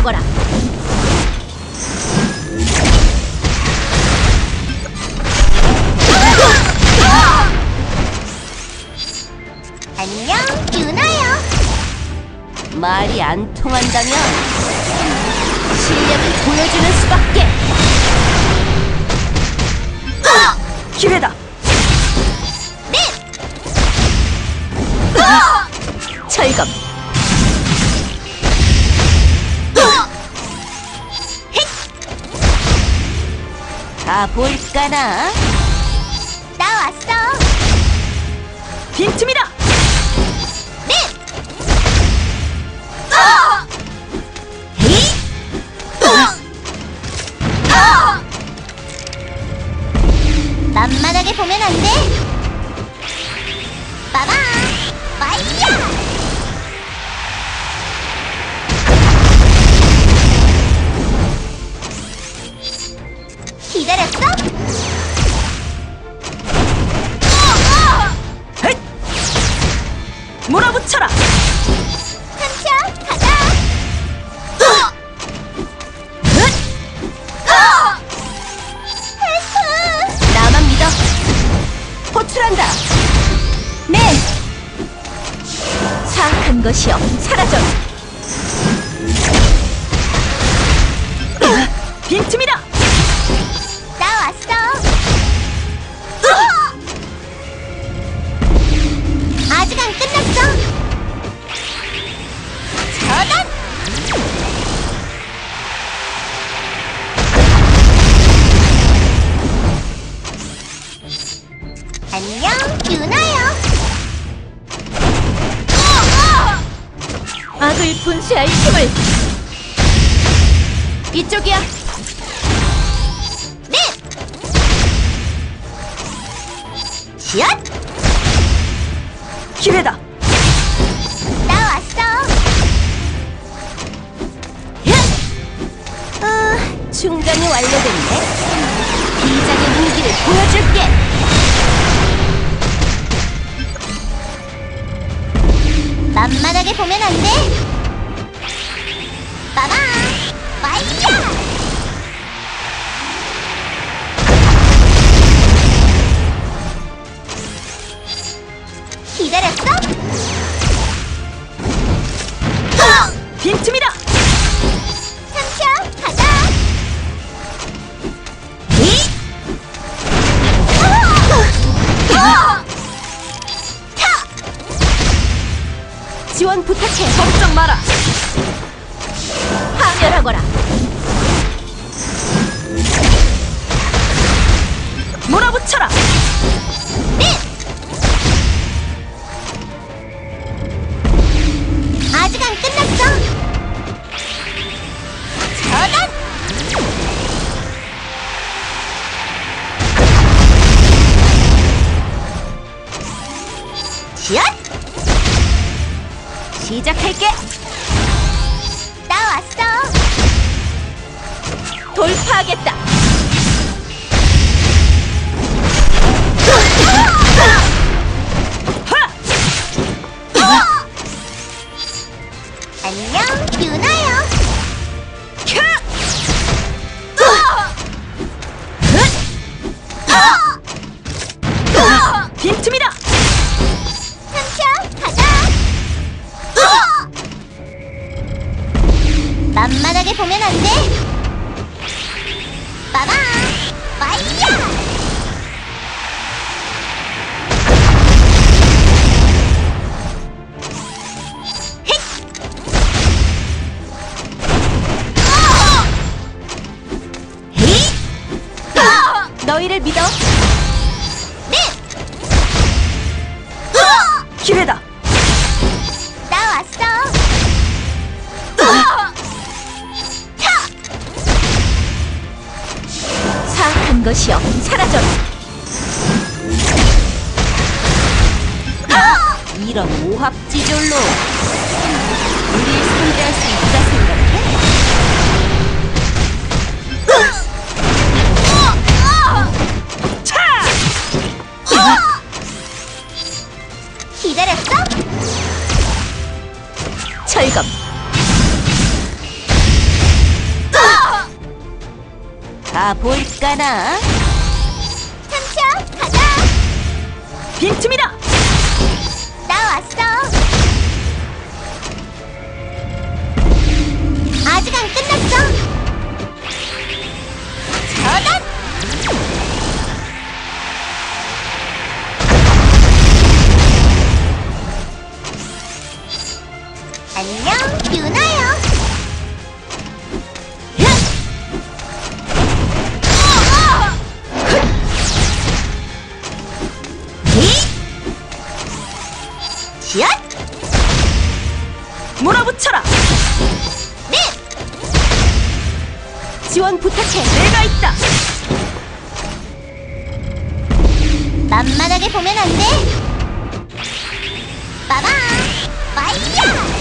파멸하거라. 안녕, 유나요. 말이 안 통한다면 실력을 보여주는 수밖에. 기회다. 다 볼까나? 나 왔어. 빈틈이다. 몰아붙여라. 삼촌 가자. 헬프. 나만 믿어. 호출한다. 네. 사악한 것이여 사라져. 빈틈이다. 악을 분쇄할 힘을. 이쪽이야. 네. 샷. 기회다. 나 왔어. 아, 충전이 완료됐네. 비장의 무기를 보여줄게. 만만하게 보면 안 돼. 빠바. 파이야. 부탁해. 걱정 마라. 파멸하거라. 몰아붙여라. 네. 아직 안 끝났어. 저단. 샷. 시작할게. 나 왔어. 돌파하겠다. 하! 안녕, 유나요. 캬! 만만하게 보면 안 돼. 빠바. 파이야. 헤이! 너희를 믿어. 네. 기회다. 것이여 사라져라. 이런 오합지졸로 우리 다 볼까나? 삼촌, 가자. 빈틈이다! 나 왔어. 아직 안 끝났어. 저단. 안녕, 유나 요. 얏! 몰아붙여라! 네! 지원 부탁해! 내가 있다! 만만하게 보면 안 돼. 빠밤! 파이야!